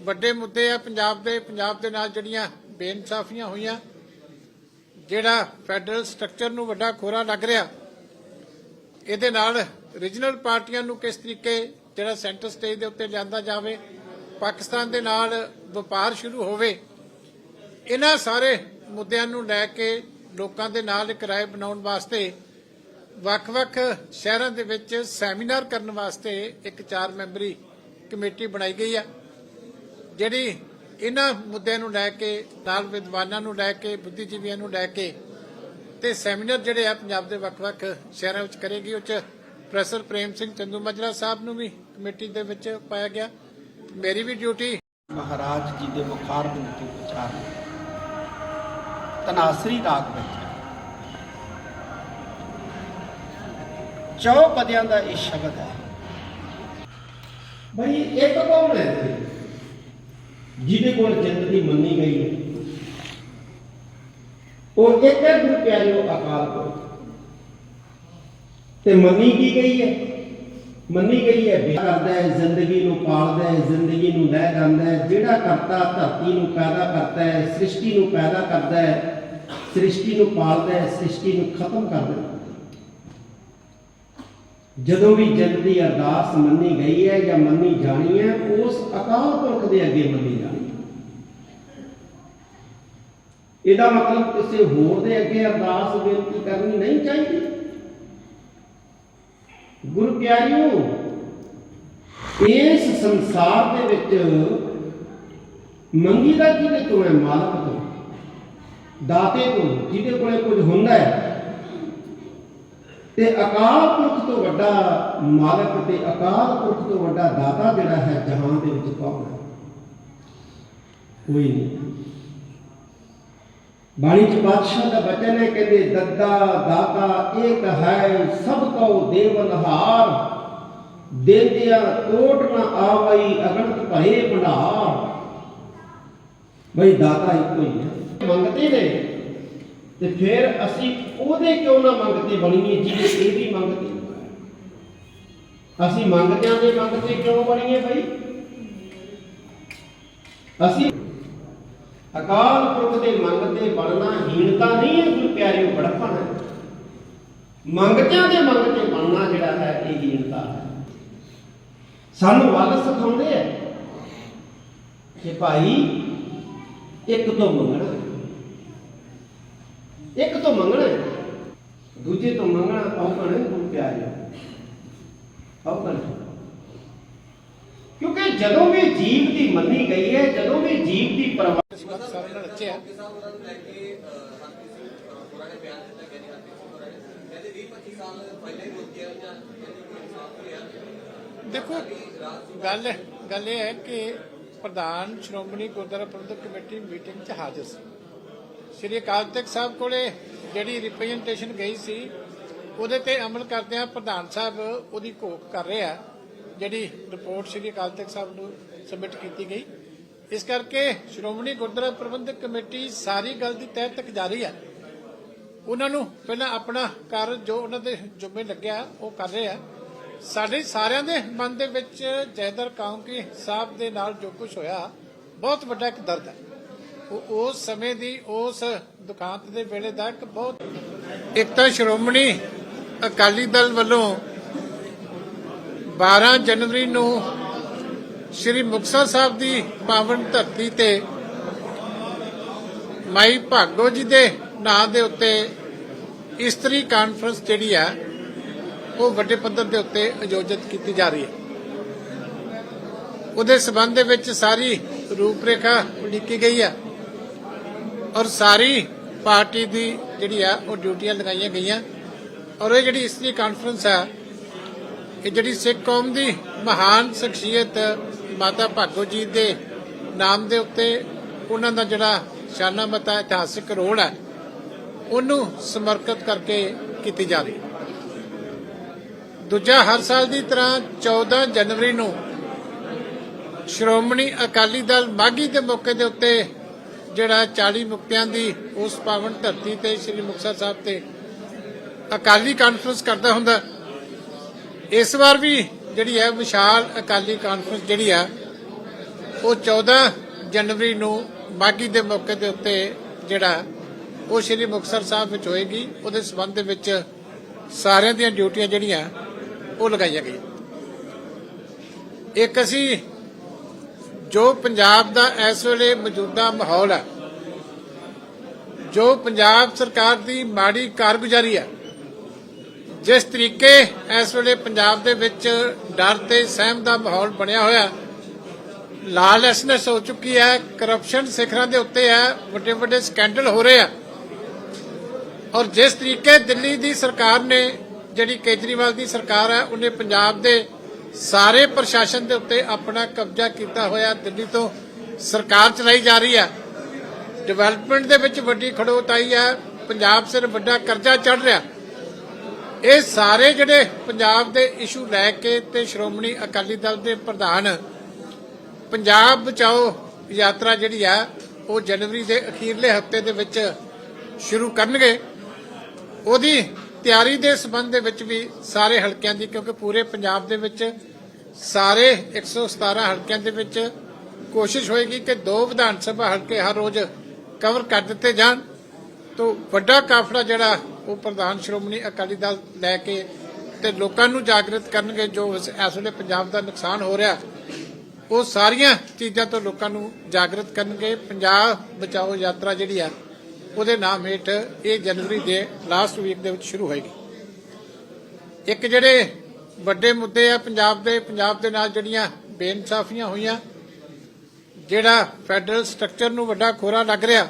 ਵੱਡੇ ਮੁੱਦੇ ਆ ਪੰਜਾਬ ਦੇ ਪੰਜਾਬ ਦੇ ਨਾਲ ਜਿਹੜੀਆਂ ਬੇਇਨਸਾਫੀਆਂ ਹੋਈਆਂ, ਜਿਹੜਾ ਫੈਡਰਲ ਸਟਰਕਚਰ ਨੂੰ ਵੱਡਾ ਖੋਰਾ ਲੱਗ ਰਿਹਾ, ਇਹਦੇ ਨਾਲ ਰੀਜਨਲ ਪਾਰਟੀਆਂ ਨੂੰ ਕਿਸ ਤਰੀਕੇ ਜਿਹੜਾ ਸੈਂਟਰ ਸਟੇਜ ਦੇ ਉੱਤੇ ਲਿਆਂਦਾ ਜਾਵੇ, ਪਾਕਿਸਤਾਨ ਦੇ ਨਾਲ ਵਪਾਰ ਸ਼ੁਰੂ ਹੋਵੇ, ਇਹਨਾਂ ਸਾਰੇ ਮੁੱਦਿਆਂ ਨੂੰ ਲੈ ਕੇ ਲੋਕਾਂ ਦੇ ਨਾਲ ਇੱਕ ਰਾਏ ਬਣਾਉਣ ਵਾਸਤੇ ਵੱਖ-ਵੱਖ ਸ਼ਹਿਰਾਂ ਦੇ ਵਿੱਚ ਸੈਮੀਨਾਰ ਕਰਨ ਵਾਸਤੇ ਇੱਕ ਚਾਰ ਮੈਂਬਰੀ ਕਮੇਟੀ ਬਣਾਈ ਗਈ ਆ। ਜਿਹੜੀ ਇਹਨਾਂ ਮੁੱਦਿਆਂ ਨੂੰ ਲੈ ਕੇ, ਨਾਲ ਵਿਦਵਾਨਾਂ ਨੂੰ ਲੈ ਕੇ, ਬੁੱਧੀਜੀਵੀਆਂ ਨੂੰ ਲੈ ਕੇ ਤੇ ਸੈਮੀਨਾਰ ਜਿਹੜੇ ਆ ਪੰਜਾਬ ਦੇ ਵੱਖ-ਵੱਖ ਸ਼ਹਿਰਾਂ ਵਿੱਚ ਕਰੇਗੀ, ਉਹ ਚ ਪ੍ਰੋਫੈਸਰ ਪ੍ਰੇਮ ਸਿੰਘ ਚੰਦੂ ਮਜਰਾ ਸਾਹਿਬ ਨੂੰ ਵੀ ਕਮੇਟੀ ਦੇ ਵਿੱਚ ਪਾਇਆ ਗਿਆ। ਮੇਰੀ ਵੀ ਡਿਊਟੀ ਮਹਾਰਾਜ ਜੀ ਦੇ ਮੁਖਾਰ ਦੇ ਉੱਤੇ ਤਨਾਸਰੀ ਰਾਗ ਵਿੱਚ ਚੌ ਪਦਿਆਂ ਦਾ ਇਹ ਸ਼ਬਦ ਹੈ। ਬਈ ਇੱਕ ਕੌਣ ਜਿਹਦੇ ਕੋਲ ਜ਼ਿੰਦਗੀ ਮੰਨੀ ਗਈ ਹੈ। ਉਹ ਇੱਕ ਹੈ ਗੁਰੂ ਪਿਆਰਿਓ ਅਕਾਲ ਪੁਰਖ। ਤੇ ਮੰਨੀ ਕੀ ਗਈ ਹੈ? ਮੰਨੀ ਗਈ ਹੈ ਵਿਆਹ ਕਰਦਾ ਹੈ, ਜ਼ਿੰਦਗੀ ਨੂੰ ਪਾਲਦਾ ਹੈ, ਜ਼ਿੰਦਗੀ ਨੂੰ ਲੈ ਜਾਂਦਾ ਹੈ। ਜਿਹੜਾ ਕਰਤਾ, ਧਰਤੀ ਨੂੰ ਪੈਦਾ ਕਰਦਾ ਹੈ, ਸ੍ਰਿਸ਼ਟੀ ਨੂੰ ਪੈਦਾ ਕਰਦਾ ਹੈ, ਸ੍ਰਿਸ਼ਟੀ ਨੂੰ ਪਾਲਦਾ ਹੈ, ਸ੍ਰਿਸ਼ਟੀ ਨੂੰ ਖਤਮ ਕਰਦਾ ਹੈ। ਜਦੋਂ ਵੀ ਜਨ ਦੀ ਅਰਦਾਸ ਮੰਨੀ ਗਈ ਹੈ ਜਾਂ ਮੰਨੀ ਜਾਣੀ ਹੈ, ਉਸ ਅਕਾਲ ਪੁਰਖ ਦੇ ਅੱਗੇ ਮੰਨੀ ਜਾਣੀ ਹੈ। ਇਹਦਾ ਮਤਲਬ ਕਿਸੇ ਹੋਰ ਦੇ ਅੱਗੇ ਅਰਦਾਸ ਬੇਨਤੀ ਕਰਨੀ ਨਹੀਂ ਚਾਹੀਦੀ। ਗੁਰੂ ਪਿਆਰਿਓ, ਇਸ ਸੰਸਾਰ ਦੇ ਵਿੱਚ ਮੰਗੀ ਦਾ ਕਿਹਦੇ ਤੋਂ ਹੈ? ਮਾਲਕ ਤੋਂ। ਦਾਤੇ ਤੋਂ, ਜਿਹਦੇ ਕੋਲੇ ਕੁਝ ਹੁੰਦਾ ਹੈ। ਤੇ ਅਕਾਲ ਪੁਰਖ ਤੋਂ ਵੱਡਾ ਮਾਲਕ ਤੇ ਅਕਾਲ ਪੁਰਖ ਤੋਂ ਵੱਡਾ ਦਾਤਾ ਜਿਹੜਾ ਹੈ, ਜਹਾਨ ਦੇ ਵਿੱਚ ਕੌਣ ਹੈ? ਕੋਈ ਨਹੀਂ। ਬਾਣੀ ਚ ਬਾਦਸ਼ਾਹ ਦਾ ਬਚਨ ਹੈ, ਕਹਿੰਦੇ ਦੱਦਾ ਦਾਤਾ ਏਕ ਹੈ, ਸਭ ਕਉ ਦੇਵਨਹਾਰ ਦੇਦਿਆ ਕੋਟ ਨ ਆਵਈ, ਅਗਣਤ ਭਰੇ ਭੰਡਾਰ। ਬਈ ਦਾਤਾ ਇੱਕੋ ਹੀ ਹੈ। ਮੰਗਤੇ ਨੇ। ਤੇ ਫਿਰ ਅਸੀਂ ਉਹਦੇ ਕਿਉਂ ਨਾ ਮੰਗਤੇ ਬਣੀਏ ਜਿਹਦੇ ਇਹ ਵੀ ਮੰਗਤੇ ਅਸੀਂ ਮੰਗਤਿਆਂ ਦੇ ਮੰਗਤੇ ਕਿਉਂ ਬਣੀਏ ਬਈ? ਅਸੀਂ ਅਕਾਲ ਪੁਰਖ ਦੇ ਮੰਗਤੇ ਬਣਨਾ ਹੀਣਤਾ ਨਹੀਂ ਹੈ ਕੋਈ ਪਿਆਰਿਓ ਬੜਪਣ ਹੈ। ਮੰਗਤਿਆਂ ਦੇ ਮੰਗਤੇ ਬਣਨਾ ਜਿਹੜਾ ਹੈ ਇਹ ਹੀਣਤਾ ਹੈ। ਸਾਨੂੰ ਵੱਲ ਸਿਖਾਉਂਦੇ ਆ ਕਿ ਭਾਈ ਇੱਕ ਤੋਂ ਮੰਗਣਾ। ਇੱਕ ਤੋਂ ਮੰਗਣਾ ਹੈ, ਦੂਜੇ ਤੋਂ ਮੰਗਣਾ ਔਕਣ ਹੈ ਗੁਰੂ ਪਿਆਰਿਓ ਔਕਣ ਹੈ। ਕਿਉਂਕਿ ਜਦੋਂ ਵੀ ਜੀਵ ਦੀ ਮੰਨੀ ਗਈ ਹੈ ਜਦੋਂ ਵੀ ਜੀਵ ਦੀ ਪਰਵਾਹ ਸਾਰੇ ਨਾਲ ਰਚਿਆ ਦੇਖੋ ਗੱਲ ਗੱਲ ਇਹ ਹੈ ਕਿ ਪ੍ਰਧਾਨ ਸ਼੍ਰੋਮਣੀ ਗੁਰਦੁਆਰਾ ਪ੍ਰਬੰਧਕ ਕਮੇਟੀ ਮੀਟਿੰਗ 'ਚ ਹਾਜ਼ਰ ਸੀ। ਸ਼੍ਰੀ ਅਕਾਲ ਤਖਤ ਸਾਹਿਬ ਕੋਲੇ ਜਿਹੜੀ ਰਿਪਰੈਜ਼ੈਂਟੇਸ਼ਨ ਗਈ ਸੀ, ਉਹਦੇ ਤੇ ਅਮਲ ਕਰਦਿਆਂ ਪ੍ਰਧਾਨ ਸਾਹਿਬ ਉਹਦੀ ਘੋਖ ਕਰ ਰਿਹਾ ਜਿਹੜੀ ਰਿਪੋਰਟ ਸ਼੍ਰੀ ਅਕਾਲ ਤਖਤ ਸਾਹਿਬ ਨੂੰ ਸਬਮਿਟ ਕੀਤੀ ਗਈ। ਇਸ ਕਰਕੇ ਸ਼੍ਰੋਮਣੀ ਗੁਰਦੁਆਰਾ ਪ੍ਰਬੰਧਕ ਕਮੇਟੀ ਸਾਰੀ ਗੱਲ ਦੀ ਤਹਿ ਤੱਕ ਜਾਰੀ ਹੈ ਉਹਨਾਂ ਨੂੰ ਪਹਿਲਾਂ ਆਪਣਾ ਕਾਰਜ ਜੋ ਉਹਨਾਂ ਦੇ ਜੁਮੇ ਲੱਗਿਆ, ਉਹ ਕਰ ਰਹੇ ਆ। ਸਾਡੇ ਸਾਰਿਆਂ ਦੇ ਮਨ ਦੇ ਵਿੱਚ ਜੈਦਰ ਕਾਉਂਕੀ ਸਾਹਿਬ ਦੇ ਨਾਲ ਜੋ ਕੁਝ ਹੋਇਆ, ਬਹੁਤ ਵੱਡਾ ਇੱਕ ਦਰਦ ਹੈ ਉਹ ਉਸ ਸਮੇਂ ਦੀ ਉਸ ਦੁਕਾਨ ਦੇ ਵੇਲੇ ਦਾ ਇੱਕ ਬਹੁਤ ਇੱਕ ਤਾਂ ਸ਼੍ਰੋਮਣੀ ਅਕਾਲੀ ਦਲ ਵੱਲੋਂ 12 ਜਨਵਰੀ ਨੂੰ ਸ੍ਰੀ ਮੁਕਤਸਰ ਸਾਹਿਬ ਦੀ ਪਾਵਨ ਧਰਤੀ ਤੇ ਮਾਈ ਭਾਗੋ ਜੀ ਦੇ ਨਾਂ ਦੇ ਉੱਤੇ ਇਸਤਰੀ ਕਾਨਫਰੰਸ ਜਿਹੜੀ ਆ, ਉਹ ਵੱਡੇ ਪੱਧਰ ਦੇ ਉੱਤੇ ਆਯੋਜਿਤ ਕੀਤੀ ਜਾ ਰਹੀ ਹੈ। ਉਹਦੇ ਸਬੰਧ ਦੇ ਵਿੱਚ ਸਾਰੀ ਰੂਪਰੇਖਾ ਉਲੀਕੀ ਗਈ ਆ। ਔਰ ਸਾਰੀ ਪਾਰਟੀ ਦੀ ਜਿਹੜੀ ਆ, ਉਹ ਡਿਊਟੀਆਂ ਲਗਾਈਆਂ ਗਈਆਂ। ਔਰ ਇਹ ਜਿਹੜੀ ਇਸ ਦੀ ਕਾਨਫਰੰਸ ਆ, ਇਹ ਜਿਹੜੀ ਸਿੱਖ ਕੌਮ ਦੀ ਮਹਾਨ ਸ਼ਖਸੀਅਤ ਮਾਤਾ ਭਾਗੋ ਜੀ ਦੇ ਨਾਮ ਦੇ ਉੱਤੇ ਉਹਨਾਂ ਦਾ ਜਿਹੜਾ ਸ਼ਾਨਾ ਮਤਾ ਇਤਿਹਾਸਿਕ ਰੋਲ ਹੈ ਉਹਨੂੰ ਸਮਰਪਿਤ ਕਰਕੇ ਕੀਤੀ ਜਾ ਰਹੀ। ਦੂਜਾ, ਹਰ ਸਾਲ ਦੀ ਤਰ੍ਹਾਂ 14 ਜਨਵਰੀ ਨੂੰ ਸ਼੍ਰੋਮਣੀ ਅਕਾਲੀ ਦਲ ਮਾਗੀ ਦੇ ਮੌਕੇ ਦੇ ਉੱਤੇ ਜਿਹੜਾ 40 ਮੁਕਤਿਆਂ ਦੀ ਉਸ ਪਾਵਨ ਧਰਤੀ ਤੇ ਸ੍ਰੀ ਮੁਕਤਸਰ ਸਾਹਿਬ ਤੇ ਅਕਾਲੀ ਕਾਨਫਰੰਸ ਕਰਦਾ ਹੁੰਦਾ। ਇਸ ਵਾਰ ਵੀ ਜਿਹੜੀ ਹੈ ਵਿਸ਼ਾਲ ਅਕਾਲੀ ਕਾਨਫਰੰਸ ਜਿਹੜੀ ਆ, ਉਹ 14 ਜਨਵਰੀ ਨੂੰ ਬਾਗੀ ਦੇ ਮੌਕੇ ਦੇ ਉੱਤੇ ਜਿਹੜਾ, ਉਹ ਸ਼੍ਰੀ ਮੁਕਤਸਰ ਸਾਹਿਬ ਵਿੱਚ ਹੋਏਗੀ। ਉਹਦੇ ਸਬੰਧ ਦੇ ਵਿੱਚ ਸਾਰਿਆਂ ਦੀਆਂ ਡਿਊਟੀਆਂ ਜਿਹੜੀਆਂ, ਉਹ ਲਗਾਈਆਂ ਗਈਆਂ। ਇੱਕ ਅਸੀਂ ਜੋ ਪੰਜਾਬ ਦਾ ਇਸ ਵੇਲੇ ਮੌਜੂਦਾ ਮਾਹੌਲ ਹੈ, ਜੋ ਪੰਜਾਬ ਸਰਕਾਰ ਦੀ ਮਾੜੀ ਕਾਰਗੁਜ਼ਾਰੀ ਹੈ, ਜਿਸ ਤਰੀਕੇ ਇਸ ਵੇਲੇ ਪੰਜਾਬ ਦੇ ਵਿੱਚ ਡਰ ਤੇ ਸਹਿਮ ਦਾ ਮਾਹੌਲ ਬਣਿਆ ਹੋਇਆ ਲਾਲੈਸਨੈਸ ਹੋ ਚੁੱਕੀ ਹੈ ਕਰਪਸ਼ਨ ਸਿਖਰਾਂ ਦੇ ਉੱਤੇ ਹੈ ਵੱਡੇ ਵੱਡੇ ਸਕੈਂਡਲ ਹੋ ਰਹੇ ਆ। ਔਰ ਜਿਸ ਤਰੀਕੇ ਦਿੱਲੀ ਦੀ ਸਰਕਾਰ ਨੇ, ਜਿਹੜੀ ਕੇਜਰੀਵਾਲ ਦੀ ਸਰਕਾਰ ਹੈ, ਉਹਨੇ ਪੰਜਾਬ ਦੇ ਸਾਰੇ ਪ੍ਰਸ਼ਾਸਨ ਦੇ ਉੱਤੇ ਆਪਣਾ ਕਬਜ਼ਾ ਕੀਤਾ ਹੋਇਆ ਦਿੱਲੀ ਤੋਂ ਸਰਕਾਰ ਚਲਾਈ ਜਾ ਰਹੀ ਹੈ। ਡਿਵੈਲਪਮੈਂਟ ਦੇ ਵਿੱਚ ਵੱਡੀ ਖੜੋਤ ਆਈ ਹੈ। ਪੰਜਾਬ ਸਿਰ ਵੱਡਾ ਕਰਜ਼ਾ ਚੜ ਰਿਹਾ। ਇਹ ਸਾਰੇ ਜਿਹੜੇ ਪੰਜਾਬ ਦੇ ਇਸ਼ੂ ਲੈ ਕੇ ਤੇ ਸ਼੍ਰੋਮਣੀ ਅਕਾਲੀ ਦਲ ਦੇ ਪ੍ਰਧਾਨ, ਪੰਜਾਬ ਬਚਾਓ ਯਾਤਰਾ ਜਿਹੜੀ ਆ, ਉਹ ਜਨਵਰੀ ਦੇ ਅਖੀਰਲੇ ਹਫ਼ਤੇ ਦੇ ਵਿੱਚ ਸ਼ੁਰੂ ਕਰਨਗੇ। ਉਹਦੀ ਤਿਆਰੀ ਦੇ ਸਬੰਧ ਦੇ ਵਿੱਚ ਵੀ ਸਾਰੇ ਹਲਕਿਆਂ ਦੀ, ਕਿਉਂਕਿ ਪੂਰੇ ਪੰਜਾਬ ਦੇ ਵਿੱਚ ਸਾਰੇ 117 ਹਲਕਿਆਂ ਦੇ ਵਿੱਚ ਕੋਸ਼ਿਸ਼ ਹੋਏਗੀ ਕਿ ਦੋ ਵਿਧਾਨ ਸਭਾ ਹਲਕੇ ਹਰ ਰੋਜ਼ ਕਵਰ ਕਰ ਦਿੱਤੇ ਜਾਣ। ਤੋਂ ਵੱਡਾ ਕਾਫਲਾ ਜਿਹੜਾ, ਉਹ ਪ੍ਰਧਾਨ ਸ਼੍ਰੋਮਣੀ ਅਕਾਲੀ ਦਲ ਲੈ ਕੇ ਤੇ ਲੋਕਾਂ ਨੂੰ ਜਾਗਰਿਤ ਕਰਨਗੇ, ਜੋ ਇਸ ਇਸ ਵੇਲੇ ਪੰਜਾਬ ਦਾ ਨੁਕਸਾਨ ਹੋ ਰਿਹਾ, ਉਹ ਸਾਰੀਆਂ ਚੀਜ਼ਾਂ ਤੋਂ ਲੋਕਾਂ ਨੂੰ ਜਾਗਰਿਤ ਕਰਨਗੇ। ਪੰਜਾਬ ਬਚਾਓ ਯਾਤਰਾ ਜਿਹੜੀ ਆ ਉਹਦੇ ਨਾਮ ਹੇਠ ਇਹ ਜਨਵਰੀ ਦੇ ਲਾਸਟ ਵੀਕ ਦੇ ਵਿੱਚ ਸ਼ੁਰੂ ਹੋਏਗੀ। ਇੱਕ ਜਿਹੜੇ ਵੱਡੇ ਮੁੱਦੇ ਆ ਪੰਜਾਬ ਦੇ ਪੰਜਾਬ ਦੇ ਨਾਲ ਜਿਹੜੀਆਂ ਬੇਇਨਸਾਫੀਆਂ ਹੋਈਆਂ, ਜਿਹੜਾ ਫੈਡਰਲ ਸਟਰਕਚਰ ਨੂੰ ਵੱਡਾ ਖੋਰਾ ਲੱਗ ਰਿਹਾ,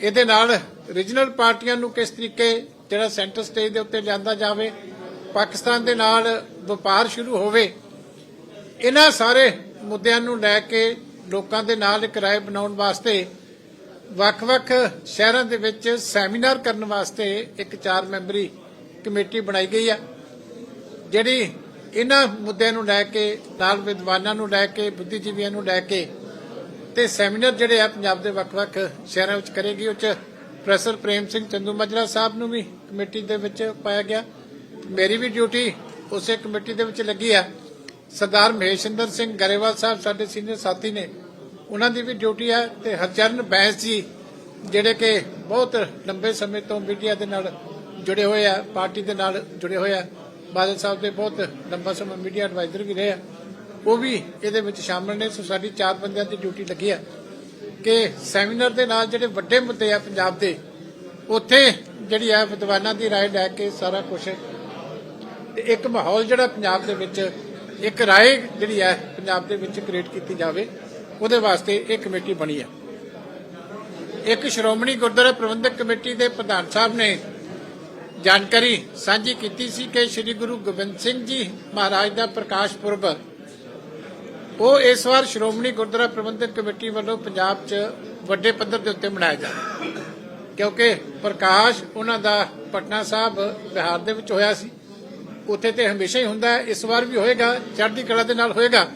ਇਹਦੇ ਨਾਲ ਰੀਜਨਲ ਪਾਰਟੀਆਂ ਨੂੰ ਕਿਸ ਤਰੀਕੇ ਜਿਹੜਾ ਸੈਂਟਰ ਸਟੇਜ ਦੇ ਉੱਤੇ ਲਿਆਂਦਾ ਜਾਵੇ, ਪਾਕਿਸਤਾਨ ਦੇ ਨਾਲ ਵਪਾਰ ਸ਼ੁਰੂ ਹੋਵੇ, ਇਹਨਾਂ ਸਾਰੇ ਮੁੱਦਿਆਂ ਨੂੰ ਲੈ ਕੇ ਲੋਕਾਂ ਦੇ ਨਾਲ ਇੱਕ ਰਾਏ ਬਣਾਉਣ ਵਾਸਤੇ ਵੱਖ-ਵੱਖ ਸ਼ਹਿਰਾਂ ਦੇ ਵਿੱਚ ਸੈਮੀਨਾਰ ਕਰਨ ਵਾਸਤੇ ਇੱਕ ਚਾਰ ਮੈਂਬਰੀ ਕਮੇਟੀ ਬਣਾਈ ਗਈ ਆ। ਜਿਹੜੀ ਇਹਨਾਂ ਮੁੱਦਿਆਂ ਨੂੰ ਲੈ ਕੇ, ਨਾਲ ਵਿਦਵਾਨਾਂ ਨੂੰ ਲੈ ਕੇ, ਬੁੱਧੀਜੀਵੀਆਂ ਨੂੰ ਲੈ ਕੇ ਤੇ ਸੈਮੀਨਾਰ ਜਿਹੜੇ ਆ ਪੰਜਾਬ ਦੇ ਵੱਖ-ਵੱਖ ਸ਼ਹਿਰਾਂ ਵਿੱਚ ਕਰੇਗੀ। ਉਹ ਚ ਪ੍ਰੋਫੈਸਰ ਪ੍ਰੇਮ ਸਿੰਘ ਚੰਦੂ ਮਜਰਾ ਸਾਹਿਬ ਨੂੰ ਵੀ ਕਮੇਟੀ ਦੇ ਵਿੱਚ ਪਾਇਆ ਗਿਆ। ਮੇਰੀ ਵੀ ਡਿਊਟੀ ਉਸੇ ਕਮੇਟੀ ਦੇ ਵਿੱਚ ਲੱਗੀ ਆ। ਸਰਦਾਰ ਮਹੇਸ਼ਿੰਦਰ ਸਿੰਘ ਗਰੇਵਾਲ ਸਾਹਿਬ, ਸਾਡੇ ਸੀਨੀਅਰ ਸਾਥੀ ਨੇ ਉਹਨਾਂ ਦੀ ਵੀ ਡਿਊਟੀ ਹੈ ਤੇ ਹਰਚਰਨ ਬੈਂਸ ਜੀ ਜਿਹੜੇ ਕਿ ਬਹੁਤ ਲੰਬੇ ਸਮੇਂ ਤੋਂ ਮੀਡੀਆ ਦੇ ਨਾਲ ਜੁੜੇ ਹੋਏ ਆ ਪਾਰਟੀ ਦੇ ਨਾਲ ਜੁੜੇ ਹੋਏ ਆ ਬਾਦਲ ਸਾਹਿਬ ਦੇ ਬਹੁਤ ਲੰਬਾ ਸਮਾਂ ਮੀਡੀਆ ਐਡਵਾਈਜ਼ਰ ਵੀ ਰਹੇ ਆ ਉਹ ਵੀ ਇਹਦੇ ਵਿੱਚ ਸ਼ਾਮਲ ਨੇ ਸੋ ਸਾਡੀ ਚਾਰ ਬੰਦਿਆਂ ਦੀ ਡਿਊਟੀ ਲੱਗੀ ਆ ਕਿ ਸੈਮੀਨਾਰ ਦੇ ਨਾਲ ਜਿਹੜੇ ਵੱਡੇ ਮੁੱਦੇ ਆ ਪੰਜਾਬ ਦੇ ਉੱਥੇ ਜਿਹੜੀ ਆ ਵਿਦਵਾਨਾਂ ਦੀ رائے ਲੈ ਕੇ ਸਾਰਾ ਕੁਝ ਤੇ ਇੱਕ ਮਾਹੌਲ ਜਿਹੜਾ ਪੰਜਾਬ ਦੇ ਵਿੱਚ ਇੱਕ ਰਾਏ ਜਿਹੜੀ ਹੈ ਪੰਜਾਬ ਦੇ ਵਿੱਚ ਕ੍ਰੀਏਟ ਕੀਤੀ ਜਾਵੇ ਉਹਦੇ ਵਾਸਤੇ ਇਹ ਕਮੇਟੀ ਬਣੀ ਹੈ। ਇੱਕ ਸ਼੍ਰੋਮਣੀ ਗੁਰਦੁਆਰਾ ਪ੍ਰਬੰਧਕ ਕਮੇਟੀ ਦੇ ਪ੍ਰਧਾਨ ਸਾਹਿਬ ਨੇ ਜਾਣਕਾਰੀ ਸਾਂਝੀ ਕੀਤੀ ਸੀ ਕਿ ਸ੍ਰੀ ਗੁਰੂ ਗੋਬਿੰਦ ਸਿੰਘ ਜੀ ਮਹਾਰਾਜ ਦਾ ਪ੍ਰਕਾਸ਼ ਪੁਰਬ, ਉਹ ਇਸ ਵਾਰ ਸ਼੍ਰੋਮਣੀ ਗੁਰਦੁਆਰਾ ਪ੍ਰਬੰਧਕ ਕਮੇਟੀ ਵੱਲੋਂ ਪੰਜਾਬ 'ਚ ਵੱਡੇ ਪੱਧਰ ਦੇ ਉੱਤੇ ਮਨਾਇਆ ਜਾ ਕਿਉਂਕਿ ਪ੍ਰਕਾਸ਼ ਉਹਨਾਂ ਦਾ ਪਟਨਾ ਸਾਹਿਬ, ਬਿਹਾਰ ਦੇ ਵਿੱਚ ਹੋਇਆ ਸੀ। ਉੱਥੇ ਤੇ ਹਮੇਸ਼ਾ ਹੀ ਹੁੰਦਾ ਇਸ ਵਾਰ ਵੀ ਹੋਏਗਾ, ਚੜ੍ਹਦੀ ਕਲਾ ਦੇ ਨਾਲ ਹੋਏਗਾ।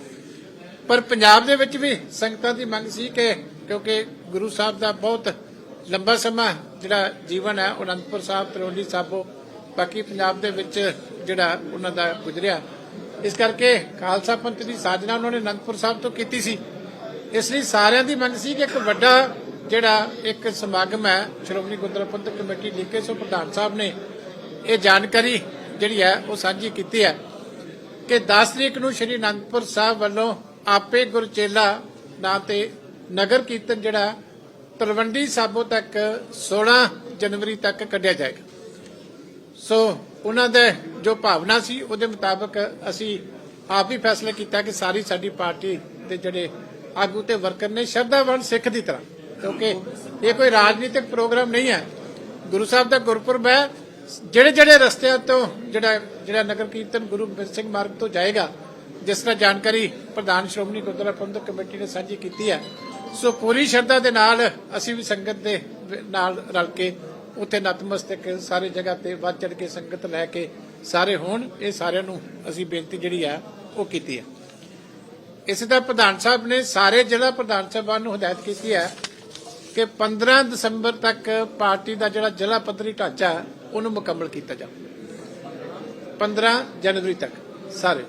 ਪਰ ਪੰਜਾਬ ਦੇ ਵਿੱਚ ਵੀ ਸੰਗਤਾਂ ਦੀ ਮੰਗ ਸੀ ਕਿ ਕਿਉਂਕਿ ਗੁਰੂ ਸਾਹਿਬ ਦਾ ਬਹੁਤ ਲੰਬਾ ਸਮਾਂ ਜਿਹੜਾ ਜੀਵਨ ਹੈ ਅਨੰਦਪੁਰ ਸਾਹਿਬ, ਤਰੋਲੀ ਸਾਹਿਬੋ, ਬਾਕੀ ਪੰਜਾਬ ਦੇ ਵਿੱਚ ਜਿਹੜਾ ਉਹਨਾਂ ਦਾ ਗੁਜ਼ਰਿਆ। ਇਸ ਕਰਕੇ ਖਾਲਸਾ ਪੰਥ ਦੀ ਸਾਜਨਾ ਉਹਨਾਂ ਨੇ ਅਨੰਦਪੁਰ ਸਾਹਿਬ ਤੋਂ ਕੀਤੀ ਸੀ। ਇਸ ਲਈ ਸਾਰਿਆਂ ਦੀ ਮੰਗ ਸੀ ਕਿ ਇੱਕ ਵੱਡਾ ਜਿਹੜਾ ਇੱਕ ਸਮਾਗਮ ਹੈ, ਸ਼੍ਰੋਮਣੀ ਗੁਰਦੁਆਰਾ ਪ੍ਰਬੰਧਕ ਕਮੇਟੀ ਲੀਕੇ ਸੋ ਪ੍ਰਧਾਨ ਸਾਹਿਬ ਨੇ ਇਹ ਜਾਣਕਾਰੀ ਜਿਹੜੀ ਹੈ, ਉਹ ਸਾਂਝੀ ਕੀਤੀ ਹੈ ਕਿ 10 ਤਰੀਕ ਨੂੰ ਸ਼੍ਰੀ ਅਨੰਦਪੁਰ ਸਾਹਿਬ ਵੱਲੋਂ ਆਪੇ ਗੁਰਚੇਲਾ ਨਾਂ ਤੇ ਨਗਰ ਕੀਰਤਨ ਜਿਹੜਾ ਤਲਵੰਡੀ ਸਾਬੋ ਤੱਕ 16 ਜਨਵਰੀ ਤੱਕ ਕੱਢਿਆ ਜਾਏਗਾ। ਸੋ ਉਹਨਾਂ ਦੇ ਜੋ ਭਾਵਨਾ ਸੀ, ਉਹਦੇ ਮੁਤਾਬਕ ਅਸੀਂ ਆਪ ਹੀ ਫੈਸਲਾ ਕੀਤਾ ਕਿ ਸਾਰੀ ਸਾਡੀ ਪਾਰਟੀ ਦੇ ਜਿਹੜੇ ਆਗੂ ਤੇ ਵਰਕਰ ਨੇ ਸ਼ਰਧਾਵਾਨ ਸਿੱਖ ਦੀ ਤਰ੍ਹਾਂ, ਕਿਉਂਕਿ ਇਹ ਕੋਈ ਰਾਜਨੀਤਿਕ ਪ੍ਰੋਗਰਾਮ ਨਹੀਂ ਹੈ। ਗੁਰੂ ਸਾਹਿਬ ਦਾ ਗੁਰਪੁਰਬ ਹੈ। ਜਿਹੜੇ ਜਿਹੜੇ ਰਸਤਿਆਂ ਤੋਂ ਜਿਹੜਾ ਜਿਹੜਾ ਨਗਰ ਕੀਰਤਨ ਗੁਰੂ ਗੋਬਿੰਦ ਸਿੰਘ ਮਾਰਗ ਤੋਂ ਜਾਏਗਾ ਜਿਸ ਤਰ੍ਹਾਂ ਜਾਣਕਾਰੀ ਪ੍ਰਧਾਨ ਸ਼੍ਰੋਮਣੀ ਗੁਰਦੁਆਰਾ ਪ੍ਰਬੰਧਕ ਕਮੇਟੀ ਨੇ ਸਾਂਝੀ ਕੀਤੀ ਹੈ ਸੋ ਪੂਰੀ ਸ਼ਰਧਾ ਦੇ ਨਾਲ ਅਸੀਂ ਵੀ ਸੰਗਤ ਦੇ ਨਾਲ ਰਲ ਕੇ ਉੱਥੇ ਨਤਮਸਤਕ ਸਾਰੇ ਜਗ੍ਹਾ ਤੇ ਵੱਧ ਚੜ ਕੇ ਸੰਗਤ ਲੈ ਕੇ ਸਾਰੇ ਹੋਣ ਇਹ ਸਾਰਿਆਂ ਨੂੰ ਅਸੀਂ ਬੇਨਤੀ ਜਿਹੜੀ ਆ ਉਹ ਕੀਤੀ ਹੈ। ਇਸੇ ਤਰ੍ਹਾਂ ਪ੍ਰਧਾਨ ਸਾਹਿਬ ਨੇ ਸਾਰੇ ਜ਼ਿਲ੍ਹਾ ਪ੍ਰਧਾਨ ਸਾਹਿਬਾਨ ਨੂੰ ਹਦਾਇਤ ਕੀਤੀ ਹੈ ਕਿ 15 ਦਸੰਬਰ ਤੱਕ ਪਾਰਟੀ ਦਾ ਜਿਹੜਾ ਜ਼ਿਲ੍ਹਾ ਪੱਧਰੀ ਢਾਂਚਾ ਹੈ, ਉਹਨੂੰ ਮੁਕੰਮਲ ਕੀਤਾ ਜਾਵੇ। 15 ਜਨਵਰੀ ਤੱਕ ਸਾਰੇ।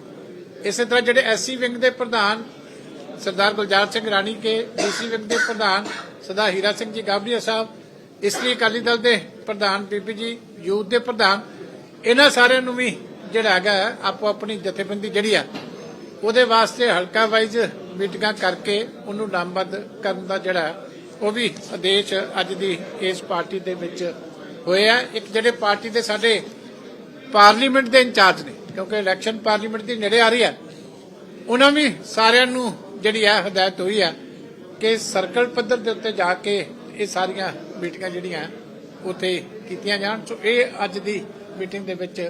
ਇਸੇ ਤਰ੍ਹਾਂ ਜਿਹੜੇ ਐਸਸੀ ਵਿੰਗ ਦੇ ਪ੍ਰਧਾਨ ਸਰਦਾਰ ਗੁਲਜ਼ਾਰ ਸਿੰਘ ਰਾਣੀ ਕੇ ਡੀਸੀ ਵਿੰਗ ਦੇ ਪ੍ਰਧਾਨ ਸਰਦਾਰ ਹੀਰਾ ਸਿੰਘ ਜੀ ਗਾਬੜੀਆ ਸਾਹਿਬ ਇਸਤਰੀ ਅਕਾਲੀ ਦਲ ਦੇ ਪ੍ਰਧਾਨ ਬੀਬੀ ਜੀ, ਯੂਥ ਦੇ ਪ੍ਰਧਾਨ, ਇਹਨਾਂ ਸਾਰਿਆਂ ਨੂੰ ਵੀ ਜਿਹੜਾ ਹੈਗਾ ਆਪੋ ਆਪਣੀ ਜਥੇਬੰਦੀ ਜਿਹੜੀ ਆ, ਉਹਦੇ ਵਾਸਤੇ ਹਲਕਾ ਵਾਈਜ਼ ਮੀਟਿੰਗਾਂ ਕਰਕੇ ਉਹਨੂੰ ਨਾਮਬੱਧ ਕਰਨ ਦਾ ਜਿਹੜਾ, ਉਹ ਵੀ ਆਦੇਸ਼ ਅੱਜ ਦੀ ਇਸ ਪਾਰਟੀ ਦੇ ਵਿੱਚ ਹੋਇਆ। ਇੱਕ ਜਿਹੜੇ ਪਾਰਟੀ ਦੇ ਸਾਡੇ ਪਾਰਲੀਮੈਂਟ ਦੇ ਇੰਚਾਰਜ ਨੇ ਕਿਉਂਕਿ ਇਲੈਕਸ਼ਨ ਪਾਰਲੀਮੈਂਟ ਦੀ ਨੇੜੇ ਆ ਰਹੀ ਹੈ। ਉਹਨਾਂ ਵੀ ਸਾਰਿਆਂ ਨੂੰ ਜਿਹੜੀ ਹੈ ਹਦਾਇਤ ਹੋਈ ਹੈ ਕਿ ਸਰਕਲ ਪੱਧਰ ਦੇ ਉੱਤੇ ਜਾ ਕੇ ਇਹ ਸਾਰੀਆਂ ਮੀਟਿੰਗਾਂ ਜਿਹੜੀਆਂ ਉੱਥੇ ਕੀਤੀਆਂ ਜਾਣ। ਸੋ ਇਹ ਅੱਜ ਦੀ ਮੀਟਿੰਗ ਦੇ ਵਿੱਚ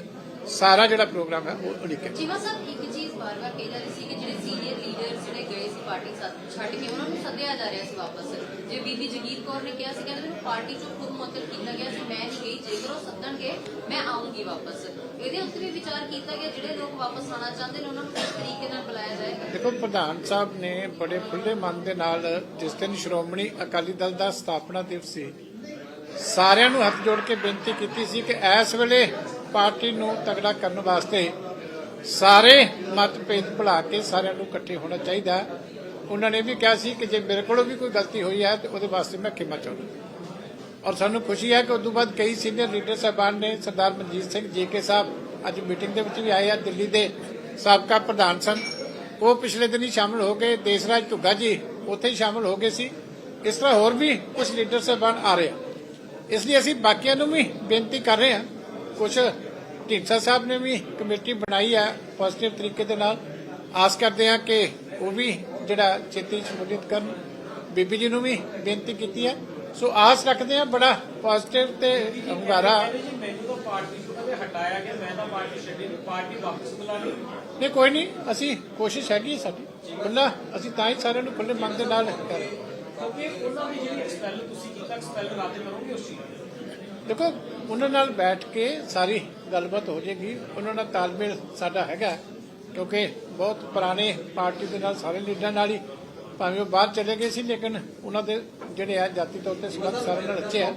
ਸਾਰਾ ਜਿਹੜਾ ਪ੍ਰੋਗਰਾਮ ਹੈ ਉਹ ਉਲੀਕਿਆ ਜੀਵਾ ਸਾਹਿਬ, ਇੱਕ ਚੀਜ਼ ਵਾਰ-ਵਾਰ ਕਹੀ ਜਾ ਰਹੀ ਸੀ ਕਿ ਜਿਹੜੇ ਸੀਨੀਅਰ ਲੀਡਰਸ ਜਿਹੜੇ ਗਏ ਸੀ ਪਾਰਟੀ ਛੱਡ ਕੇ ਉਹਨਾਂ ਨੂੰ ਸੱਦਿਆ ਜਾ ਰਿਹਾ ਸੀ ਵਾਪਸ। ਜੇ ਬੀਬੀ ਜਗੀਰ ਕੌਰ ਨੇ ਕਿਹਾ ਸੀ, ਕਹਿੰਦੇ ਮੈਨੂੰ ਪਾਰਟੀ ਚੋਂ ਖੁਦ ਮੁਅੱਤਲ ਕੀਤਾ ਗਿਆ ਸੀ, ਮੈਂ ਨਹੀਂ ਗਈ, ਜੇਕਰ ਉਹ ਸੱਦਣਗੇ, ਮੈਂ ਆਉਂਗੀ ਵਾਪਸ। ਇਹਦੇ ਉੱਤੇ ਵੀ ਵਿਚਾਰ ਕੀਤਾ ਗਿਆ, ਜਿਹੜੇ ਲੋਕ ਵਾਪਸ ਆਉਣਾ ਚਾਹੁੰਦੇ ਨੇ, ਉਹਨਾਂ ਨੂੰ ਕਿਸ ਤਰੀਕੇ ਨਾਲ ਬੁਲਾਇਆ ਜਾਏਗਾ ਦੇਖੋ, ਪ੍ਰਧਾਨ ਸਾਹਿਬ ਨੇ ਬੜੇ ਖੁੱਲੇ ਮਨ ਦੇ ਨਾਲ ਜਿਸ ਦਿਨ ਸ਼੍ਰੋਮਣੀ ਅਕਾਲੀ ਦਲ ਦਾ ਸਥਾਪਨਾ ਦਿਵਸ ਸੀ, ਸਾਰਿਆਂ ਨੂੰ ਹੱਥ ਜੋੜ ਕੇ ਬੇਨਤੀ ਕੀਤੀ ਸੀ ਕਿ ਇਸ ਵੇਲੇ ਪਾਰਟੀ ਨੂੰ ਤਗੜਾ ਕਰਨ ਵਾਸਤੇ ਸਾਰੇ ਮਤਭੇਦ ਭੁਲਾ ਕੇ ਸਾਰਿਆਂ ਨੂੰ ਇਕੱਠੇ ਹੋਣਾ ਚਾਹੀਦਾ। ਉਹਨਾਂ ਨੇ ਵੀ ਕਿਹਾ ਸੀ ਕਿ ਜੇ ਮੇਰੇ ਕੋਲੋਂ ਵੀ ਕੋਈ ਗਲਤੀ ਹੋਈ ਹੈ, ਤੇ ਉਹਦੇ ਵਾਸਤੇ ਮੈਂ ਖਿਮਾ ਚਾਹੁੰਦਾ। ਔਰ ਸਾਨੂੰ ਖੁਸ਼ੀ ਹੈ ਕਿ ਉਸ ਤੋਂ ਬਾਅਦ ਕਈ ਸੀਨੀਅਰ ਲੀਡਰ ਸਾਹਿਬਾਨ ਨੇ ਸਰਦਾਰ ਮਨਜੀਤ ਸਿੰਘ ਜੇਕੇ ਸਾਹਿਬ ਅੱਜ ਮੀਟਿੰਗ ਦੇ ਵਿੱਚ ਵੀ ਆਏ ਆ, ਦਿੱਲੀ ਦੇ ਸਾਬਕਾ ਪ੍ਰਧਾਨ ਸਨ। ਉਹ ਪਿਛਲੇ ਦਿਨ ਹੀ ਸ਼ਾਮਲ ਹੋ ਗਏ, ਦੇਸਰਾਜ ਢੁੱਗਾ ਜੀ ਉੱਥੇ ਹੀ ਸ਼ਾਮਲ ਹੋ ਗਏ ਸੀ। ਇਸ ਤਰ੍ਹਾਂ ਹੋਰ ਵੀ ਕੁਝ ਲੀਡਰ ਸਾਹਿਬਾਨ ਆ ਰਹੇ ਆ। ਇਸ ਲਈ ਅਸੀਂ ਬਾਕੀਆਂ ਨੂੰ ਵੀ ਬੇਨਤੀ ਕਰ ਰਹੇ ਹਾਂ। ਕੁਝ ਢੀਂਡਸਾ ਸਾਹਿਬ ਨੇ ਵੀ ਕਮੇਟੀ ਬਣਾਈ ਹੈ ਪੋਜ਼ਿਟਿਵ ਤਰੀਕੇ ਦੇ ਨਾਲ। ਆਸ ਕਰਦੇ ਹਾਂ ਕਿ ਉਹ ਵੀ ਜਿਹੜਾ ਛੇਤੀ ਸ਼ਮੂਲੀਅਤ ਕਰਨ, ਬੀਬੀ ਜੀ ਨੂੰ ਵੀ ਬੇਨਤੀ ਕੀਤੀ ਹੈ। ਸੋ ਆਸ ਰੱਖਦੇ ਹਾਂ ਬੜਾ ਪੋਜ਼ਿਟਿਵ ਤੇ ਹੁੰਗਾਰਾ। ਨਹੀਂ, ਕੋਈ ਨਹੀਂ, ਅਸੀਂ ਕੋਸ਼ਿਸ਼ ਹੈਗੀ ਹੈ ਸਾਡੀ। ਖੁੱਲਾ ਅਸੀਂ ਤਾਂ ਹੀ ਸਾਰਿਆਂ ਨੂੰ ਖੁੱਲੇ ਮਨ ਦੇ ਨਾਲ ਕਰ ਦੇਖੋ, ਉਹਨਾਂ ਨਾਲ ਬੈਠ ਕੇ ਸਾਰੀ ਗੱਲਬਾਤ ਹੋ ਜਾਏਗੀ। ਉਹਨਾਂ ਨਾਲ ਤਾਲਮੇਲ ਸਾਡਾ ਹੈਗਾ ਕਿਉਂਕਿ ਬਹੁਤ ਪੁਰਾਣੇ ਪਾਰਟੀ ਦੇ ਨਾਲ ਸਾਰੇ ਲੀਡਰਾਂ ਨਾਲ ਹੀ ਭਾਵੇਂ ਉਹ ਬਾਹਰ ਚਲੇ ਗਏ ਸੀ ਲੇਕਿਨ ਉਹਨਾਂ ਦੇ ਜਿਹੜੇ ਆ ਜਾਤੀ ਤੌਰ ਤੇ ਸੰਬੰਧ ਸਾਰਿਆਂ ਨਾਲ ਅੱਛੇ ਆ।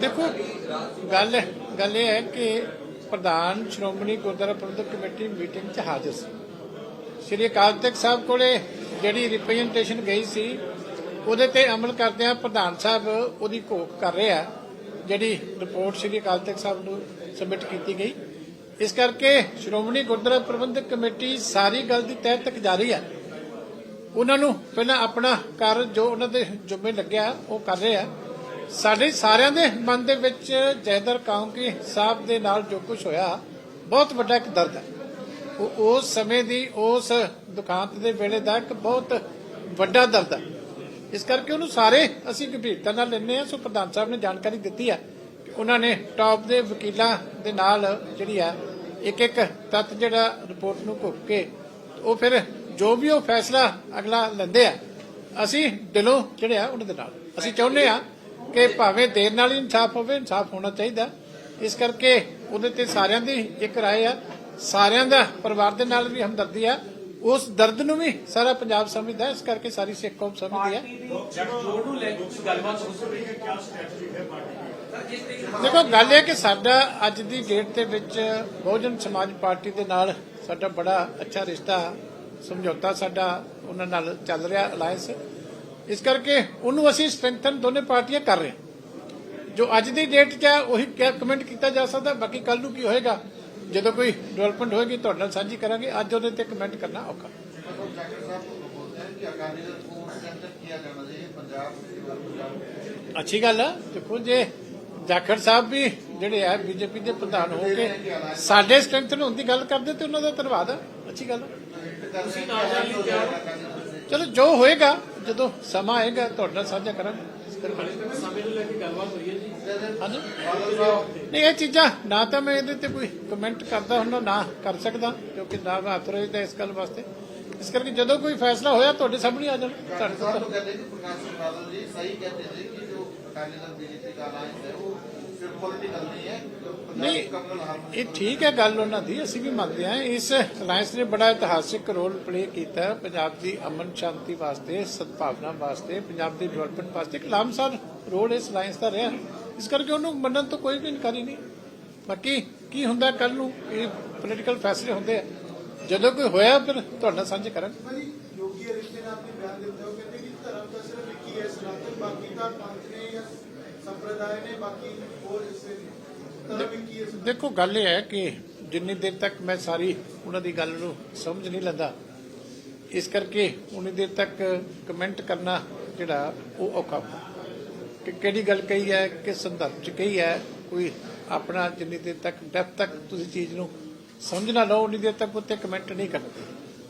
ਦੇਖੋ ਗੱਲ ਗੱਲ ਇਹ ਹੈ ਕਿ ਪ੍ਰਧਾਨ ਸ਼੍ਰੋਮਣੀ ਗੁਰਦੁਆਰਾ ਪ੍ਰਬੰਧਕ ਕਮੇਟੀ ਮੀਟਿੰਗ 'ਚ ਹਾਜ਼ਰ ਸੀ। ਸ਼੍ਰੀ ਅਕਾਲ ਤਖਤ ਸਾਹਿਬ ਕੋਲੇ ਜਿਹੜੀ ਰਿਪਰੈਜ਼ੈਂਟੇਸ਼ਨ ਗਈ ਸੀ ਉਹਦੇ ਤੇ ਅਮਲ ਕਰਦਿਆਂ ਪ੍ਰਧਾਨ ਸਾਹਿਬ ਉਹਦੀ ਘੋਖ ਕਰ ਰਹੇ ਆ, ਜਿਹੜੀ ਰਿਪੋਰਟ ਸ਼੍ਰੀ ਅਕਾਲ ਤਖਤ ਸਾਹਿਬ ਨੂੰ ਸਬਮਿਟ ਕੀਤੀ ਗਈ। ਇਸ ਕਰਕੇ ਸ਼੍ਰੋਮਣੀ ਗੁਰਦੁਆਰਾ ਪ੍ਰਬੰਧਕ ਕਮੇਟੀ ਸਾਰੀ ਗੱਲ ਦੀ ਤਹਿ ਤੱਕ ਜਾਰੀ ਆ। ਉਹਨਾਂ ਨੂੰ ਪਹਿਲਾਂ ਆਪਣਾ ਕਾਰਜ ਜੋ ਉਹਨਾਂ ਦੇ ਜੁਮੇ ਲੱਗਿਆ, ਉਹ ਕਰ ਰਹੇ ਆ। ਸਾਡੇ ਸਾਰਿਆਂ ਦੇ ਮਨ ਦੇ ਵਿੱਚ ਜੈਦਰ ਕਾਉਂਕੀ ਸਾਹਿਬ ਦੇ ਨਾਲ ਜੋ ਕੁਝ ਹੋਇਆ, ਬਹੁਤ ਵੱਡਾ ਇੱਕ ਦਰਦ ਹੈ ਉਸ ਸਮੇਂ ਦੀ, ਉਸ ਦੁਖਾਂਤ ਦੇ ਵੇਲੇ ਦਾ ਇੱਕ ਬਹੁਤ ਵੱਡਾ ਦਰਦ ਹੈ ਇਸ ਕਰਕੇ ਉਹਨੂੰ ਸਾਰੇ ਅਸੀਂ ਗੰਭੀਰਤਾ ਨਾਲ ਲੈਂਦੇ ਹਾਂ। ਸੋ ਪ੍ਰਧਾਨ ਸਾਹਿਬ ਨੇ ਜਾਣਕਾਰੀ ਦਿੱਤੀ ਹੈ ਕਿ ਉਹਨਾਂ ਨੇ ਟਾਪ ਦੇ ਵਕੀਲਾਂ ਦੇ ਨਾਲ ਜਿਹੜੀ ਆ ਇੱਕ ਇੱਕ ਤੱਤ ਜਿਹੜਾ ਰਿਪੋਰਟ ਨੂੰ ਘੁੱਪ ਕੇ ਉਹ ਫਿਰ ਜੋ ਵੀ ਉਹ ਫੈਸਲਾ ਅਗਲਾ ਲੈਂਦੇ ਆ ਅਸੀਂ ਦਿਲੋਂ ਜਿਹੜੇ ਆ ਉਹਨਾਂ ਦੇ ਨਾਲ। ਅਸੀਂ ਚਾਹੁੰਦੇ ਆ ਕਿ ਭਾਵੇਂ ਦੇਰ ਨਾਲ ਹੀ ਇਨਸਾਫ ਹੋਵੇ ਇਨਸਾਫ ਹੋਣਾ ਚਾਹੀਦਾ। ਇਸ ਕਰਕੇ ਉਹਦੇ ਤੇ ਸਾਰਿਆਂ ਦੀ ਇੱਕ ਰਾਏ ਆ। ਸਾਰਿਆਂ ਦਾ ਪਰਿਵਾਰ ਦੇ ਨਾਲ ਵੀ ਹਮਦਰਦੀ ਆ। ਉਸ ਦਰਦ ਨੂੰ ਵੀ ਸਾਰਾ ਪੰਜਾਬ ਸਮਝਦਾ, ਇਸ ਕਰਕੇ ਸਾਰੀ ਸਿੱਖ ਕੌਮ ਸਮਝਦੀ ਆ ਜੋੜ ਨੂੰ ਲੈ ਕੇ ਕੁਝ ਗੱਲਬਾਤ ਹੋ। ਸਕਦੀ ਹੈ ਦੇਖੋ, ਗੱਲ ਇਹ ਕਿ ਸਾਡਾ ਅੱਜ ਦੀ ਡੇਟ ਦੇ ਵਿੱਚ ਬਹੁਜਨ ਸਮਾਜ ਪਾਰਟੀ ਦੇ ਨਾਲ ਸਾਡਾ ਬੜਾ ਅੱਛਾ ਰਿਸ਼ਤਾ, ਸਮਝੌਤਾ ਸਾਡਾ ਉਹਨਾਂ ਨਾਲ ਚੱਲ ਰਿਹਾ ਅਲਾਈਅੰਸ ਇਸ ਕਰਕੇ ਉਹਨੂੰ ਅਸੀਂ ਸਟਰੈਂਥਨ ਦੋਨੇ ਪਾਰਟੀਆਂ ਕਰ ਰਹੇ ਹਾਂ। ਜੋ ਅੱਜ ਦੀ ਡੇਟ 'ਚ ਹੈ, ਉਹੀ ਕਮੈਂਟ ਕੀਤਾ ਜਾ ਸਕਦਾ, ਬਾਕੀ ਕੱਲ ਨੂੰ ਕੀ ਹੋਏਗਾ? ਜਦੋਂ ਕੋਈ ਡਿਵੈਲਪਮੈਂਟ ਹੋਏਗੀ ਤੁਹਾਡੇ ਨਾਲ ਸਾਂਝੀ ਕਰਾਂਗੇ। ਅੱਜ ਉਹਦੇ ਤੇ ਕਮੈਂਟ ਕਰਨਾ ਔਖਾ। ਅੱਛੀ ਗੱਲ ਆ। ਦੇਖੋ ਜੇ ਜਾਖੜ ਸਾਹਿਬ ਵੀ ਜਿਹੜੇ ਆ ਬੀਜੇਪੀ ਦੇ ਪ੍ਰਧਾਨ ਹੋ ਕੇ ਸਾਡੇ ਸਟਰੈਂਥ ਨੂੰ ਦੀ ਗੱਲ ਕਰਦੇ ਤੇ ਉਹਨਾਂ ਦਾ ਧੰਨਵਾਦ ਆ। ਅੱਛੀ ਗੱਲ ਆ। ਤੁਸੀਂ ਨਾਲ ਜਾਣ ਲਈ ਤਿਆਰ ਹੋ ਚਲੋ ਜੋ ਹੋਏਗਾ ਜਦੋਂ ਸਮਾਂ ਆਏਗਾ ਤੁਹਾਡੇ ਨਾਲ ਸਾਂਝਾ ਕਰਾਂਗੇ। ਨਹੀਂ ਇਹ ਚੀਜ਼ਾਂ ਨਾ ਤਾਂ ਮੈਂ ਇਹਦੇ ਤੇ ਕੋਈ ਕਮੈਂਟ ਕਰਦਾ ਹੁੰਦਾ ਨਾ ਕਰ ਸਕਦਾ ਕਿਉਂਕਿ ਨਾ ਮੈਂ ਅਥੋਰਾਈਜ਼ਡ ਇਸ ਗੱਲ ਵਾਸਤੇ ਇਸ ਕਰਕੇ ਜਦੋਂ ਕੋਈ ਫੈਸਲਾ ਹੋਇਆ ਤੁਹਾਡੇ ਸਾਹਮਣੇ ਆ ਜਾਣਾ ਤੁਹਾਡੇ ਸਾਹਮਣੇ ਕਹਿੰਦੇ ਜੀ ਪ੍ਰਕਾਸ਼ ਸਿੰਘ ਬਾਦਲ ਜੀ ਸਹੀ ਕਹਿੰਦੇ ਜੀ ਕਿ ਜੋ ਅਕਾਲੀ ਦਲ ਬੀਜੇਪੀ ਦਾ ਅਲਾਇੰਸ ਹੈ ਉਹ ਨਹੀਂ, ਇਹ ਠੀਕ ਹੈ ਗੱਲ ਉਹਨਾਂ ਦੀ, ਅਸੀਂ ਵੀ ਮੰਨਦੇ ਹਾਂ। ਇਸ ਅਲਾਈਅੰਸ ਨੇ ਬੜਾ ਇਤਿਹਾਸਿਕ ਰੋਲ ਪਲੇ ਕੀਤਾ ਪੰਜਾਬ ਦੀ ਅਮਨ ਸ਼ਾਂਤੀ ਵਾਸਤੇ, ਸਦਭਾਵਨਾ ਵਾਸਤੇ, ਪੰਜਾਬ ਦੀ ਡਿਵੈਲਪਮੈਂਟ ਵਾਸਤੇ। ਇੱਕ ਲਾਮਸਰ ਰੋਲ ਇਸ ਅਲਾਈਅੰਸ ਦਾ ਰਿਹਾ। ਇਸ ਕਰਕੇ ਉਹਨੂੰ ਮੰਨਣ ਤੋਂ ਕੋਈ ਵੀ ਇਨਕਾਰੀ ਨਹੀਂ। ਬਾਕੀ ਕੀ ਹੁੰਦਾ ਕੱਲ ਨੂੰ, ਇਹ ਪੋਲੀਟੀਕਲ ਫੈਸਲੇ ਹੁੰਦੇ ਆ। ਜਦੋਂ ਕੋਈ ਹੋਇਆ, ਫਿਰ ਤੁਹਾਡਾ ਸਾਂਝੇ ਕਰਨ ਸੰਪਰਦਾਇ ਨੇ ਬਾਕੀ ਹੋਰ ਹਿੱਸੇ ਦੇਖੋ, ਗੱਲ ਇਹ ਹੈ ਕਿ ਜਿੰਨੀ ਦੇਰ ਤੱਕ ਮੈਂ ਸਾਰੀ ਉਹਨਾਂ ਦੀ ਗੱਲ ਨੂੰ ਸਮਝ ਨਹੀਂ ਲੈਂਦਾ, ਇਸ ਕਰਕੇ ਉਨੀ ਦੇਰ ਤੱਕ ਕਮੈਂਟ ਕਰਨਾ ਜਿਹੜਾ ਉਹ ਔਖਾ ਹੁੰਦਾ। ਕਿ ਕਿਹੜੀ ਗੱਲ ਕਹੀ ਹੈ, ਕਿਸ ਸੰਦਰਭ ਚ ਕਹੀ ਹੈ, ਕੋਈ ਆਪਣਾ ਜਿੰਨੀ ਦੇਰ ਤੱਕ ਡੈਪ ਤੱਕ ਤੁਸੀਂ ਚੀਜ਼ ਨੂੰ ਸਮਝ ਨਾ ਲਓ, ਉਨੀ ਦੇਰ ਤੱਕ ਉੱਤੇ ਕਮੈਂਟ ਨਹੀਂ ਕਰਨਾ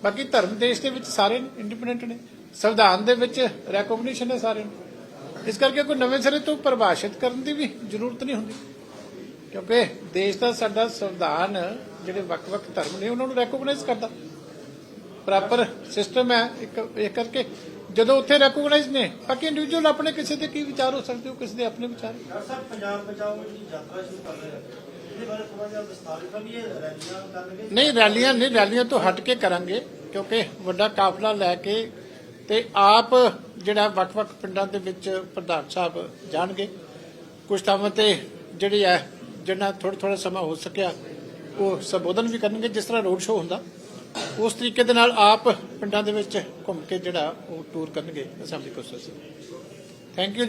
ਬਾਕੀ ਧਰਮ ਦੇਸ਼ ਦੇ ਵਿੱਚ ਸਾਰੇ ਇੰਡੀਪੈਂਡੈਂਟ ਨੇ, ਸੰਵਿਧਾਨ ਦੇ ਵਿੱਚ ਰੈਕੋਗਨੀਸ਼ਨ ਹੈ ਸਾਰੇ। ਨੂੰ ਇਸ ਕਰਕੇ ਕੋਈ ਨਵੇਂ ਸਿਰੇ ਤੋਂ ਪਰਿਭਾਸ਼ਿਤ ਕਰਨ ਦੀ ਵੀ ਜ਼ਰੂਰਤ ਨਹੀਂ ਹੁੰਦੀ। ਕਿਉਂਕਿ ਦੇਸ਼ ਦਾ ਸਾਡਾ ਸੰਵਿਧਾਨ ਜਿਹੜੇ ਵੱਖ-ਵੱਖ ਧਰਮ ਨੇ ਉਹਨਾਂ ਨੂੰ ਰੈਕੋਗਨਾਈਜ਼ ਕਰਦਾ। ਪ੍ਰੋਪਰ ਸਿਸਟਮ ਹੈ ਇੱਕ ਇਹ ਕਰਕੇ ਜਦੋਂ ਉੱਥੇ ਰੈਕੋਗਨਾਈਜ਼ ਨੇ ਬਾਕੀ ਇੰਡੀਵਿਜੂਅਲ ਆਪਣੇ ਕਿਸੇ ਦੇ ਕੀ ਵਿਚਾਰ ਹੋ ਸਕਦੇ ਹੋ ਕਿਸੇ ਦੇ ਆਪਣੇ ਵਿਚਾਰ। ਸਾਹਿਬ ਪੰਜਾਬ ਬਚਾਓ ਦੀ ਯਾਤਰਾ ਸ਼ੁਰੂ ਕਰ ਰਹੇ ਹੋ ਇਹਦੇ ਬਾਰੇ ਥੋੜਾ ਜਿਹਾ ਵਿਸਤਾਰਿਤ ਕਰੀਏ ਰੈਲੀਆਂ ਕਰਨਗੇ। ਨਹੀਂ ਰੈਲੀਆਂ ਨਹੀਂ ਰੈਲੀਆਂ ਤੋਂ ਹਟ ਕੇ ਕਰਾਂਗੇ ਕਿਉਂਕਿ ਵੱਡਾ ਕਾਫਲਾ ਲੈ ਕੇ ਤੇ ਆਪ ਜਿਹੜਾ ਵੱਖ-ਵੱਖ ਪਿੰਡਾਂ ਦੇ ਵਿੱਚ ਪ੍ਰਧਾਨ ਸਾਹਿਬ ਜਾਣਗੇ। ਕੁਝ ਥਾਵਾਂ ਤੇ ਜਿਹੜੇ ਹੈ, ਜਿੰਨਾ ਥੋੜਾ ਥੋੜਾ ਸਮਾਂ ਹੋ ਸਕਿਆ, ਉਹ ਸੰਬੋਧਨ ਵੀ ਕਰਨਗੇ, ਜਿਸ ਤਰ੍ਹਾਂ ਰੋਡ ਸ਼ੋਅ ਹੁੰਦਾ। ਉਸ ਤਰੀਕੇ ਦੇ ਨਾਲ ਆਪ ਪਿੰਡਾਂ ਦੇ ਵਿੱਚ ਘੁੰਮ ਕੇ ਜਿਹੜਾ ਉਹ ਟੂਰ ਕਰਨਗੇ। Assembly costs thank you